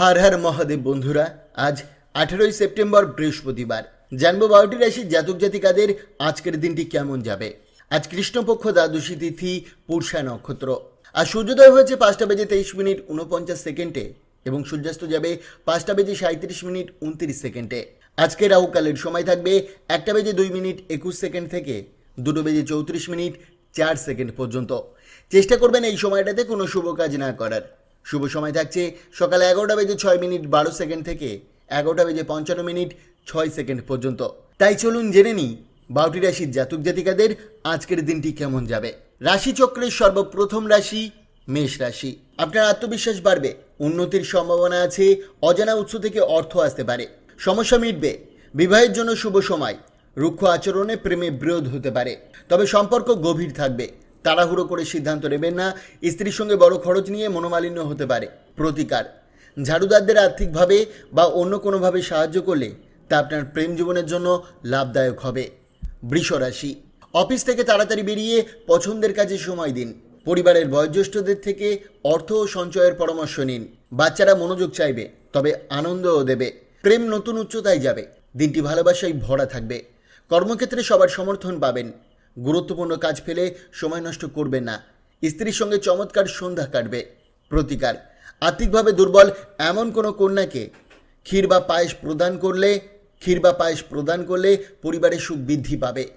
হার হার মহাদেব বন্ধুরা, আজ আঠেরোই সেপ্টেম্বর বৃহস্পতিবার। জানব বারোটি রাশির জাতক জাতিকাদের আজকের দিনটি কেমন যাবে। আজ কৃষ্ণপক্ষ দ্বাদশী তিথি পূর্ষা নক্ষত্র। আর সূর্যোদয় হয়েছে পাঁচটা বেজে তেইশ মিনিট উনপঞ্চাশ সেকেন্ডে এবং সূর্যাস্ত যাবে পাঁচটা বেজে সাঁত্রিশ মিনিট উনত্রিশ সেকেন্ডে। আজকে রাহুকালের সময় থাকবে একটা বেজে দুই মিনিট একুশ সেকেন্ড থেকে দুটো বেজে চৌত্রিশ মিনিট চার সেকেন্ড পর্যন্ত। চেষ্টা করবেন এই সময়টাতে কোনো শুভ কাজ না করার। শুভ সময় থাকছে। সকাল এগারোটা বেজে ছয় মিনিট বারো সেকেন্ড থেকে এগারোটা বেজে পঞ্চান্ন মিনিট ছয় সেকেন্ড পর্যন্ত। তাই চলুন জেনে নিই বারোটি রাশির জাতক জাতিকাদের আজকের দিনটি কেমন যাবে। রাশিচক্রের সর্বপ্রথম রাশি মেষ রাশি। আপনার আত্মবিশ্বাস বাড়বে, উন্নতির সম্ভাবনা আছে, অজানা উৎস থেকে অর্থ আসতে পারে, সমস্যা মিটবে, বিবাহের জন্য শুভ সময়, রুক্ষ আচরণে প্রেমে বিরোধ হতে পারে, তবে সম্পর্ক গভীর থাকবে তাড়াহুড়ো করে সিদ্ধান্ত নেবেন না। স্ত্রীর সঙ্গে বড় খরচ নিয়ে মনোমালিন্য হতে পারে। প্রতিকার। ঝাড়ুদারদের আর্থিকভাবে বা অন্য কোনোভাবে সাহায্য করলে তা আপনার প্রেম জীবনের জন্য লাভদায়ক হবে। বৃষরাশি। অফিস থেকে তাড়াতাড়ি বেরিয়ে পছন্দের কাজে সময় দিন। পরিবারের বয়োজ্যেষ্ঠদের থেকে অর্থ ও সঞ্চয়ের পরামর্শ নিন। বাচ্চারা মনোযোগ চাইবে, তবে আনন্দও দেবে। প্রেম নতুন উচ্চতায় যাবে। দিনটি ভালোবাসায় ভরা থাকবে। কর্মক্ষেত্রে সবার সমর্থন পাবেন। গুরুত্বপূর্ণ কাজ ফেলে সময় নষ্ট করবেন না। স্ত্রীর সঙ্গে চমৎকার সন্ধ্যা কাটবে। প্রতিকার। আর্থিকভাবে দুর্বল এমন কোনো কন্যাকে ক্ষীর বা পায়েস প্রদান করলে, ক্ষীর বা পায়েস প্রদান করলে পরিবারের সুখ বৃদ্ধি পাবে।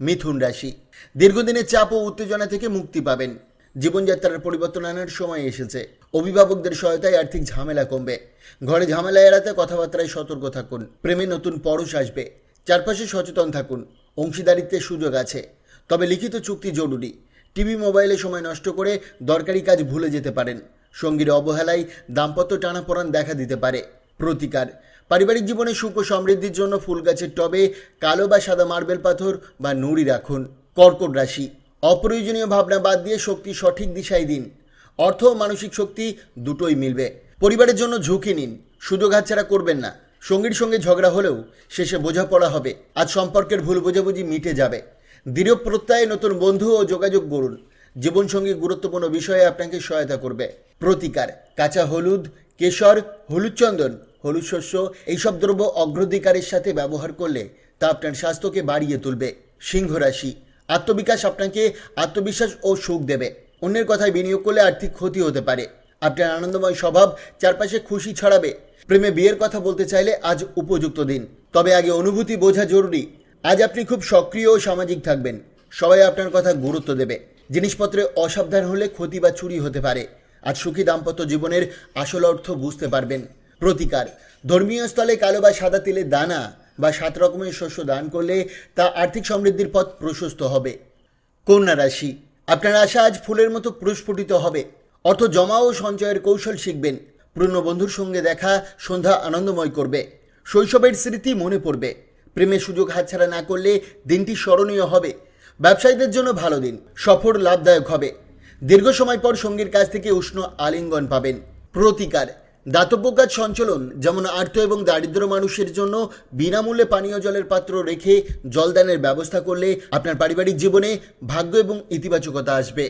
মিথুন রাশি। দীর্ঘদিনের চাপ ও উত্তেজনা থেকে মুক্তি পাবেন। জীবনযাত্রার পরিবর্তন আনার সময় এসেছে। অভিভাবকদের সহায়তায় আর্থিক ঝামেলা কমবে। ঘরে ঝামেলা এড়াতে কথাবার্তায় সতর্ক থাকুন। প্রেমে নতুন পরশ আসবে। চারপাশে সচেতন থাকুন। অংশীদারিত্বের সুযোগ আছে। তবে লিখিত চুক্তি জরুরি। টিভি মোবাইলে সময় নষ্ট করে দরকারি কাজ ভুলে যেতে পারেন। সঙ্গীর অবহেলায় দাম্পত্য টানাপোড়ান দেখা দিতে পারে। প্রতিকার। পারিবারিক জীবনে সুখ ও সমৃদ্ধির জন্য ফুল গাছের টবে কালো বা সাদা মার্বেল পাথর বা নুড়ি রাখুন। কর্কট রাশি। অপ্রয়োজনীয় ভাবনা বাদ দিয়ে শক্তি সঠিক দিশায় দিন। অর্থ ও মানসিক শক্তি দুটোই মিলবে। পরিবারের জন্য ঝুঁকি নিন। সুযোগ হাতছাড়া করবেন না। সঙ্গীর সঙ্গে ঝগড়া হলেও শেষে বোঝাপড়া হবে। আজ সম্পর্কের ভুল বোঝাবুঝি মিটে যাবে। দৃঢ় প্রত্যয়ে নতুন বন্ধু ও যোগাযোগ করুন জীবনসঙ্গী গুরুত্বপূর্ণ বিষয়ে আপনাকে সহায়তা করবে। প্রতিকার, কাঁচা হলুদ, কেশর, হলুদ চন্দন, হলুদ শস্য, এইসব দ্রব্য অগ্রাধিকারের সাথে ব্যবহার করলে তা আপনার স্বাস্থ্যকে বাড়িয়ে তুলবে। সিংহ রাশি, আত্মবিকাশ আপনাকে আত্মবিশ্বাস ও সুখ দেবে। অন্যের কথায় বিনিয়োগ করলে আর্থিক ক্ষতি হতে পারে। আপনার আনন্দময় স্বভাব চারপাশে খুশি ছড়াবে। প্রেমে বিয়ের কথা বলতে চাইলে আজ উপযুক্ত দিন। তবে আগে অনুভূতি বোঝা জরুরি। আজ আপনি খুব সক্রিয় ও সামাজিক থাকবেন। সবাই আপনার কথা গুরুত্ব দেবে। জিনিসপত্রে অসাবধান হলে ক্ষতি বা চুরি হতে পারে। আজ সুখী দাম্পত্য জীবনের আসল অর্থ বুঝতে পারবেন। প্রতিকার। ধর্মীয় স্থলে কালো বা সাদা তিলের দানা বা সাত রকমের শস্য দান করলে তা আর্থিক সমৃদ্ধির পথ প্রশস্ত হবে। কন্যা রাশি। আপনার আশা আজ ফুলের মতো প্রস্ফুটিত হবে। অর্থ জমা ও সঞ্চয়ের কৌশল শিখবেন। পুরনো বন্ধুর সঙ্গে দেখা সন্ধ্যা আনন্দময় করবে। শৈশবের স্মৃতি মনে পড়বে। প্রেমের সুযোগ হাতছাড়া না করলে দিনটি স্মরণীয় হবে। ব্যবসায়ীদের জন্য ভালো দিন সফর লাভদায়ক হবে। দীর্ঘ সময় পর সঙ্গীর কাছ থেকে উষ্ণ আলিঙ্গন পাবেন। প্রতিকার দাতব্য কাজ সঞ্চালন, যেমন আর্থ এবং দারিদ্র মানুষের জন্য বিনামূল্যে পানীয় জলের পাত্র রেখে জলদানের ব্যবস্থা করলে আপনার পারিবারিক জীবনে ভাগ্য এবং ইতিবাচকতা আসবে।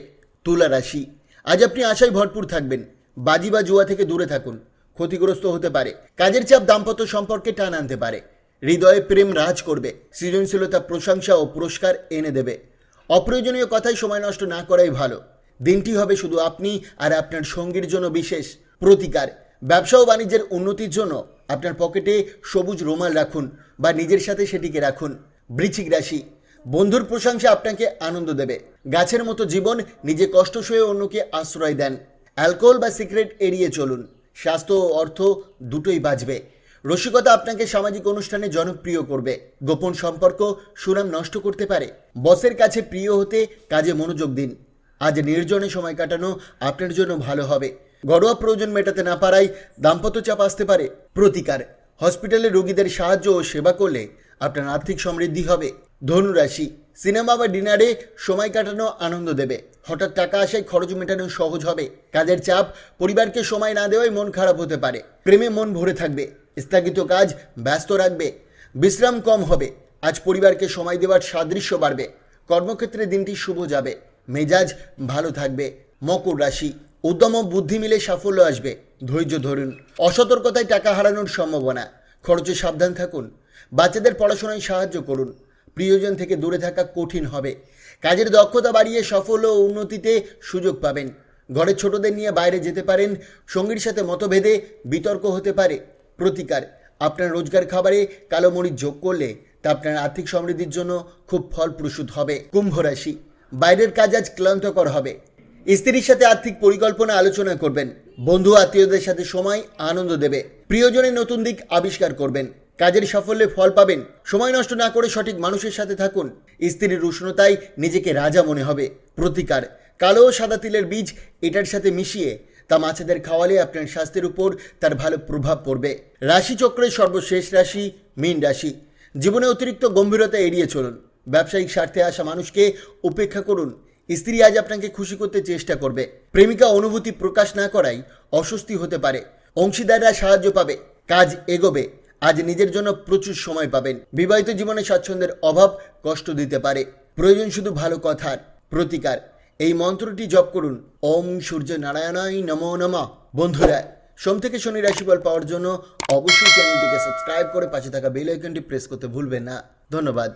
তুলা রাশি, আজ আপনি আশায় ভরপুর থাকবেন। বাজি বা জুয়া থেকে দূরে থাকুন, ক্ষতিগ্রস্ত হতে পারে। কাজের চাপ দাম্পত্য সম্পর্কে টান আনতে পারে। হৃদয়ে প্রেম রাজ করবে, সৃজনশীলতা, প্রশংসা ও পুরস্কার এনে দেবে। অপ্রয়োজনীয় কথায় সময় নষ্ট না করাই ভালো। দিনটি হবে শুধু আপনি আর আপনার সঙ্গীর জন্য বিশেষ প্রতিকার। ব্যবসা ও বাণিজ্যের উন্নতির জন্য আপনার পকেটে সবুজ রুমাল রাখুন বা নিজের সাথে সেটিকে রাখুন। বৃশ্চিক রাশি, বন্ধুর প্রশংসা আপনাকে আনন্দ দেবে। গাছের মতো জীবন নিজে কষ্ট সয়ে অন্যকে আশ্রয় দেন। অ্যালকোহল বা সিগারেট এড়িয়ে চলুন। স্বাস্থ্য ও অর্থ দুটোই বাঁচবে। রসিকতা আপনাকে সামাজিক অনুষ্ঠানে জনপ্রিয় করবে। গোপন সম্পর্ক সুনাম নষ্ট করতে পারে। বসের কাছে প্রিয় হতে কাজে মনোযোগ দিন। আজ নির্জনে সময় কাটানো আপনার জন্য ভালো হবে। ঘরোয়া প্রয়োজন মেটাতে না পারায় দাম্পত্য চাপ আসতে পারে। প্রতিকার। হসপিটালে রোগীদের সাহায্য ও সেবা করলে আপনার আর্থিক সমৃদ্ধি হবে। ধনুরাশি। সিনেমা বা ডিনারে সময় কাটানো আনন্দ দেবে। হঠাৎ টাকা আসায় খরচ মেটানো সহজ হবে। কাজের চাপ পরিবারকে সময় না দেওয়ায় মন খারাপ হতে পারে। প্রেমে মন ভরে থাকবে। স্থগিত কাজ ব্যস্ত রাখবে। বিশ্রাম কম হবে। আজ পরিবারকে সময় দেওয়ার সাদৃশ্য বাড়বে। কর্মক্ষেত্রে দিনটি শুভ যাবে। মেজাজ ভালো থাকবে। মকর রাশি। উদ্যম বুদ্ধি মিলে সাফল্য আসবে। ধৈর্য ধরুন। অসতর্কতায় টাকা হারানোর সম্ভাবনা। খরচে সাবধান থাকুন। বাচ্চাদের পড়াশোনায় সাহায্য করুন। প্রিয়জন থেকে দূরে থাকা কঠিন হবে। কাজের দক্ষতা বাড়িয়ে সফল ও উন্নতিতে সুযোগ পাবেন। ঘরের ছোটদের নিয়ে বাইরে যেতে পারেন। সঙ্গীর সাথে মতভেদে বিতর্ক হতে পারে। প্রতিকার। আপনার রোজগার খাবারে কালো মরিচ যোগ করলে তা আপনার আর্থিক সমৃদ্ধির জন্য খুব ফলপ্রসূ হবে। কুম্ভ রাশি, বাইরের কাজ আজ ক্লান্তকর হবে। স্ত্রীর সাথে আর্থিক পরিকল্পনা আলোচনা করবেন। বন্ধু আত্মীয়দের সাথে সময়, আনন্দ দেবে। প্রিয়জনের নতুন দিক আবিষ্কার করবেন। কাজের সাফল্যে ফল পাবেন। সময় নষ্ট না করে সঠিক মানুষের সাথে থাকুন। স্ত্রীর উষ্ণতায় নিজেকে রাজা মনে হবে। প্রতিকার, কালো ও সাদা তিলের বীজ এটার সাথে মিশিয়ে তা মাছেদের খাওয়ালে আপনার স্বাস্থ্যের উপর তার ভালো প্রভাব পড়বে। রাশিচক্রের সর্বশেষ রাশি মীন রাশি। জীবনে অতিরিক্ত গম্ভীরতা এড়িয়ে চলুন। ব্যবসায়িক স্বার্থে আসা মানুষকে উপেক্ষা করুন। স্ত্রী আজ আপনাকে খুশি করতে চেষ্টা করবে। প্রেমিকা অনুভূতি প্রকাশ না করাই অস্বস্তি হতে পারে। অংশীদাররা সাহায্য পাবে। কাজ এগোবে। আজ নিজের জন্য প্রচুর সময় পাবেন। বিবাহিত জীবনে স্বাচ্ছন্দ্যের অভাব কষ্ট দিতে পারে। প্রয়োজন শুধু ভালো কথার প্রতিকার। এই মন্ত্রটি জপ করুন। ওম সূর্য নারায়ণাই নমো নমঃ। বন্ধুরা, সোম থেকে শনি রাশিফল পাওয়ার জন্য অবশ্যই চ্যানেলটিকে সাবস্ক্রাইব করে পাশে থাকা বেল আইকনটি প্রেস করতে ভুলবেন না। ধন্যবাদ।